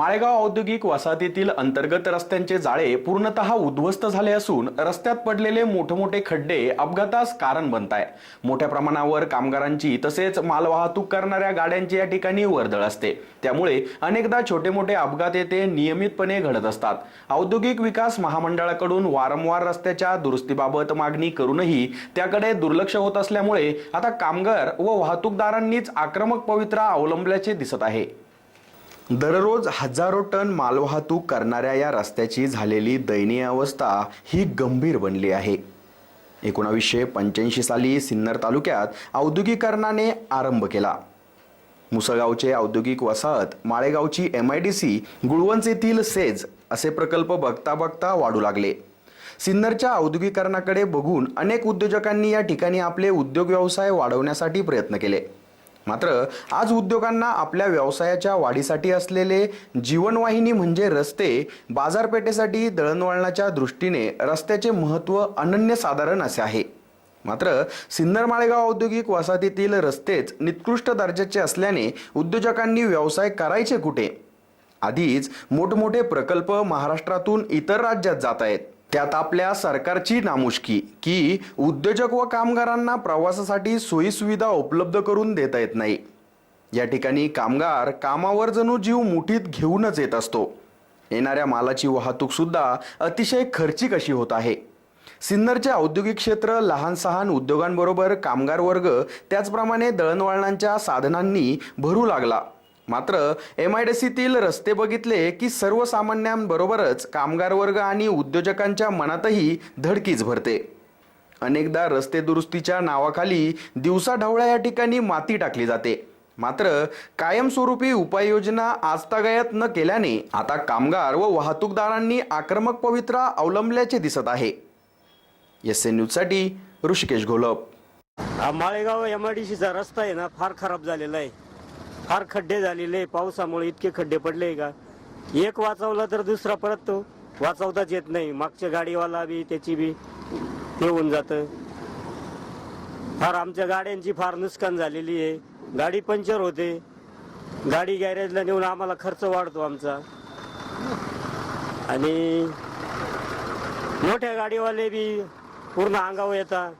माळेगाव औद्योगिक वसाहतीतील अंतर्गत रस्त्यांचे जाळे पूर्णतः उद्ध्वस्त झाले असून रस्त्यात पडलेले मोठमोठे खड्डे अपघातास कारण बनत आहे मोठ्या प्रमाणावर कामगारांची तसेच मालवाहतूक करणाऱ्या गाड्यांची या ठिकाणी वर्दळ असते. त्यामुळे अनेकदा छोटे मोठे अपघात येथे नियमितपणे घडत असतात. औद्योगिक विकास महामंडळाकडून वारंवार रस्त्याच्या दुरुस्तीबाबत मागणी करूनही त्याकडे दुर्लक्ष होत असल्यामुळे आता कामगार व वाहतूकदारांनीच आक्रमक पवित्रा अवलंबल्याचे दिसत आहे. दररोज हजारो टन मालवाहतूक करणाऱ्या या रस्त्याची झालेली दयनीय अवस्था ही गंभीर बनली आहे. एकोणावीसशे पंच्याऐंशी साली सिन्नर तालुक्यात औद्योगिकरणाने आरंभ केला. मुसळगावचे औद्योगिक वसाहत माळेगावची M I D C Gulvanch येथील सेज असे प्रकल्प बघता बघता वाढू लागले. सिन्नरच्या औद्योगिकरणाकडे बघून अनेक उद्योजकांनी या ठिकाणी आपले उद्योग व्यवसाय वाढवण्यासाठी प्रयत्न केले. मात्र आज उद्योगांना आपल्या व्यवसायाच्या वाढीसाठी असलेले जीवनवाहिनी म्हणजे रस्ते बाजारपेठेसाठी दळणवळणाच्या दृष्टीने रस्त्याचे महत्त्व अनन्यसाधारण असे आहे. मात्र सिन्नर माळेगाव औद्योगिक वसाहतीतील रस्तेच निकृष्ट दर्जाचे असल्याने उद्योजकांनी व्यवसाय करायचे कुठे? आधीच मोठमोठे प्रकल्प महाराष्ट्रातून इतर राज्यात जात आहेत. त्यात आपल्या सरकारची नामुष्की की उद्योजक व कामगारांना प्रवासासाठी सोयीसुविधा उपलब्ध करून देता येत नाही. या ठिकाणी कामगार कामावर जणू जीव मुठीत घेऊनच येत असतो. येणाऱ्या मालाची वाहतूक सुद्धा अतिशय खर्चिक अशी होत आहे. सिन्नरचे औद्योगिक क्षेत्र लहान सहान उद्योगांबरोबर कामगार वर्ग त्याचप्रमाणे दळणवळणांच्या साधनांनी भरू लागला. मात्र एम आय डी सीतील रस्ते बघितले की सर्वसामान्यांबरोबरच कामगार वर्ग आणि उद्योजकांच्या मनातही धडकीच भरते. अनेकदा रस्ते दुरुस्तीच्या नावाखाली दिवसाढवळ्या या ठिकाणी माती टाकली जाते. मात्र कायमस्वरूपी उपाययोजना आजतागायत न केल्याने आता कामगार व वाहतूकदारांनी आक्रमक पवित्रा अवलंबल्याचे दिसत आहे. एस एन न्यूजसाठी ऋषिकेश घोलप. हा माळेगाव एम आय डी सीचा रस्ता आहे ना फार खराब झालेला आहे. फार खड्डे झालेले आहे पावसामुळे इतके खड्डे पडले का? एक वाचवला तर दुसरा परत तो. वाचवताच येत नाही. मागच्या गाडीवाला बी त्याची बी हे होऊन जातं. फार आमच्या गाड्यांची फार नुकसान झालेली आहे. गाडी पंक्चर होते. गाडी गॅरेजला नेऊन आम्हाला खर्च वाढतो आमचा. आणि मोठ्या गाडीवाले बी पूर्ण अंगावर येतात.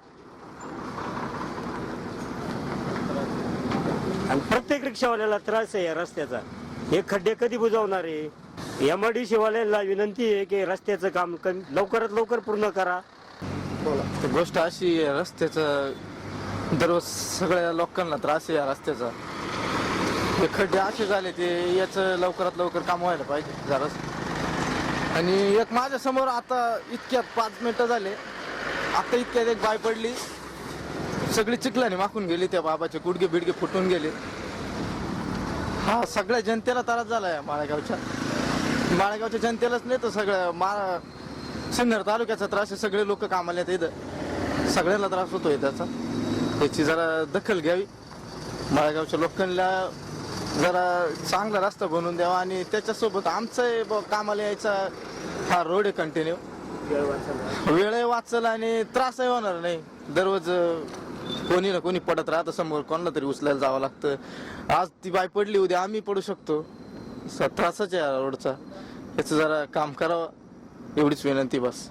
आणि प्रत्येक रिक्षावाल्याला त्रास आहे या रस्त्याचा. हे खड्डे कधी बुजवणार आहे? एम आय डी वाल्याला विनंती आहे की रस्त्याचं काम कमी लवकरात लवकर पूर्ण करा. गोष्ट अशी आहे रस्त्याचं दररोज सगळ्या लोकांना त्रास आहे या रस्त्याचा. हे खड्डे असे झाले ते याचं लवकरात लवकर काम व्हायला पाहिजे जराच आणि एक माझ्यासमोर आता इतक्यात पाच मिनिटं झाले. आता इतक्यात एक बाय पडली. सगळी चिखलाने माखून गेली त्या बाबाचे गुडगे बिडगे फुटून गेले. हा सगळ्या जनतेला त्रास झाला आहे माळेगावच्या. माळेगावच्या जनतेलाच नाही तर सगळ्या मा सिन्नर तालुक्याचा त्रास आहे सगळे लोक कामाला येतात इथं. सगळ्याला त्रास होतोय त्याचा. त्याची जरा दखल घ्यावी. माळेगावच्या लोकांना जरा चांगला रस्ता बनवून द्यावा आणि त्याच्यासोबत आमचं कामाला यायचा हा रोड आहे कंटिन्यू वेळही वाचल. आणि त्रासही होणार नाही. दररोज कोणी ना कोणी पडत राहतं समोर कोणाला तरी उचलायला जावं लागतं. आज ती बाय पडली उद्या आम्ही पडू शकतो. स- त्रासच आहे रोडचा. याचं जरा काम करावं एवढीच विनंती बस.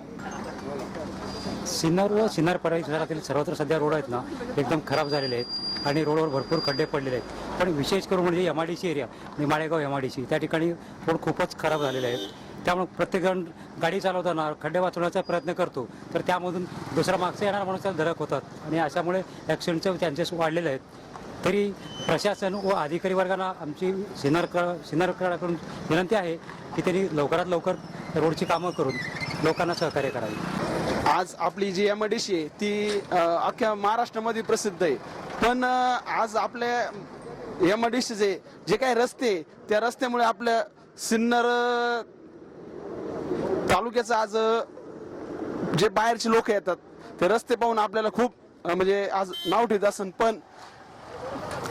सिन्नर व सिन्नर परिसरातील सर्वत्र सध्या रोड आहेत ना एकदम खराब झालेले आहेत आणि रोडवर भरपूर खड्डे पडलेले आहेत. पण विशेष करून म्हणजे M I D C area म्हणजे Malegaon M I D C त्या ठिकाणी रोड खूपच खराब झालेले आहेत. त्यामुळे प्रत्येकजण गाडी चालवताना खड्डे वाचवण्याचा प्रयत्न करतो. तर त्यामधून दुसरा मागचा येणारा माणूस धडक होतात. आणि अशामुळे ॲक्सिडेंटचे चान्सेस वाढलेले आहेत. तरी प्रशासन व अधिकारी वर्गांना आमची सिन्नरक सिन्नरकराकडून विनंती आहे की त्यांनी लवकरात लवकर रोडची कामं करून लोकांना सहकार्य करावे. आज आपली जी एम डी सी आहे ती अख्ख्या महाराष्ट्रामध्ये प्रसिद्ध आहे. पण आज आपल्या एम डी सीचे जे काही रस्ते त्या रस्त्यामुळे आपल्या सिन्नर तालुक्याचं आज जे बाहेरचे लोक येतात ते रस्ते पाहून आपल्याला खूप म्हणजे आज नाव ठेवत असन पण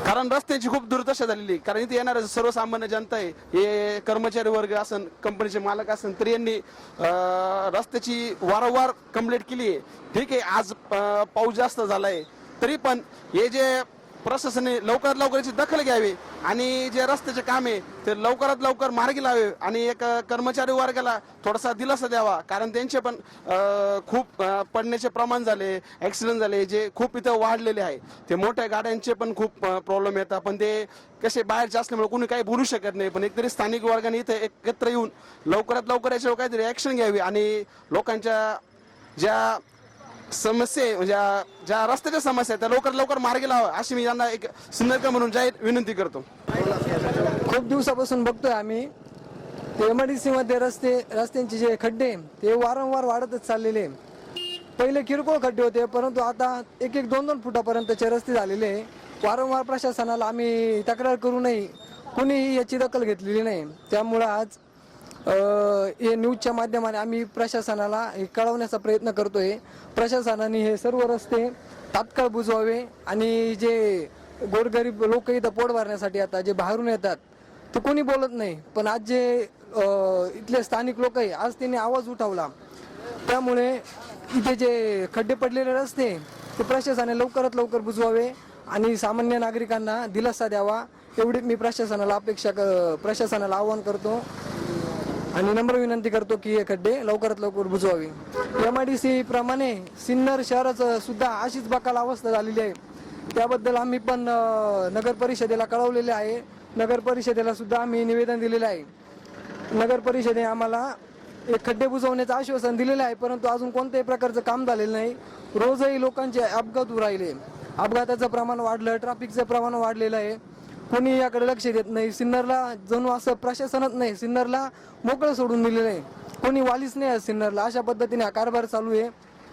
कारण रस्त्याची खूप दुर्दशा झालेली आहे. कारण इथे येणार सर्वसामान्य जनता आहे हे कर्मचारी वर्ग असन कंपनीचे मालक असन तर यांनी रस्त्याची वारंवार कंप्लेंट केली आहे ठीक आहे आज पाऊस जास्त झालाय तरी पण हे जे प्रशासनाने लवकरात लवकर याची दखल घ्यावी आणि जे रस्त्याचे काम आहे ते लवकरात लवकर मार्गी लावे आणि एक कर्मचारी वर्गाला थोडासा दिलासा द्यावा. कारण त्यांचे पण खूप पडण्याचे प्रमाण झाले ॲक्सिडेंट झाले जे खूप इथं वाढलेले आहे. ते मोठ्या गाड्यांचे पण खूप प्रॉब्लेम येतात. पण ते कसे बाहेरचे असल्यामुळे कोणी काही बोलू शकत नाही. पण एकतरी स्थानिक वर्गाने इथे एकत्र येऊन लवकरात लवकर याच्यावर काहीतरी ॲक्शन घ्यावी आणि लोकांच्या ज्या समस्या आहे, म्हणजे ज्या- ज्या रस्त्याच्या समस्या आहेत त्या लवकर लवकर मार्गी लावा. अशी मी यांना एक सिन्नरकर म्हणून जाहीर विनंती करतो. खूप दिवसापासून बघतोय आम्ही. एम डी सी मध्ये रस्ते रस्त्यांचे जे खड्डे ते वारंवार वाढतच चाललेले पहिले किरकोळ खड्डे होते परंतु आता एक एक दोन दोन फुटापर्यंतचे रस्ते झालेले आहे. वारंवार प्रशासनाला आम्ही तक्रार करू नये. कुणीही याची दखल घेतलेली नाही. त्यामुळं आज हे न्यूजच्या माध्यमाने आम्ही प्रशासनाला हे कळवण्याचा प्रयत्न करतोय. प्रशासनाने हे सर्व रस्ते तात्काळ बुजवावे आणि जे गोरगरीब लोक इथं पोट भरण्यासाठी आता जे बाहेरून येतात ते कोणी बोलत नाही. पण आज जे इथले स्थानिक लोक आहे आज त्यांनी आवाज उठवला. त्यामुळे इथे जे खड्डे पडलेले रस्ते ते प्रशासनाने लवकरात लवकर बुजवावे आणि सामान्य नागरिकांना दिलासा द्यावा. एवढी मी प्रशासनाला अपेक्षा क- प्रशासनाला आवाहन करतो. आणि नम्र विनंती करतो की हे खड्डे लवकरात लवकर बुजवावे. एम आय डी सी प्रमाणे सिन्नर शहराचं सुद्धा अशीच बकाल अवस्था झालेली आहे. त्याबद्दल आम्ही पण नगर परिषदेला कळवलेले आहे. नगर परिषदेला सुद्धा आम्ही निवेदन दिलेलं आहे. नगर परिषदे आम्हाला एक खड्डे बुजवण्याचं आश्वासन दिलेलं आहे परंतु अजून कोणत्याही प्रकारचं काम झालेलं नाही. रोजही लोकांचे अपघात होऊ राहिले. अपघाताचं प्रमाण वाढलं ट्रॅफिकचं प्रमाण वाढलेलं आहे. कोणी याकडे लक्ष देत नाही. सिन्नरला जणू असं प्रशासनच नाही. सिन्नरला मोकळं सोडून दिलेलं आहे. कोणी वालीच नाही आहे सिन्नरला. अशा पद्धतीने हा कारभार चालू आहे.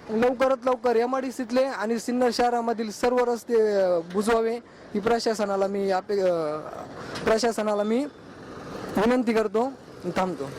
लवकरात लवकर एम आय डी सीतले आणि सिन्नर शहरामधील सर्व रस्ते बुजवावे ही प्रशासनाला मी अपे प्रशासनाला मी विनंती करतो थांबतो.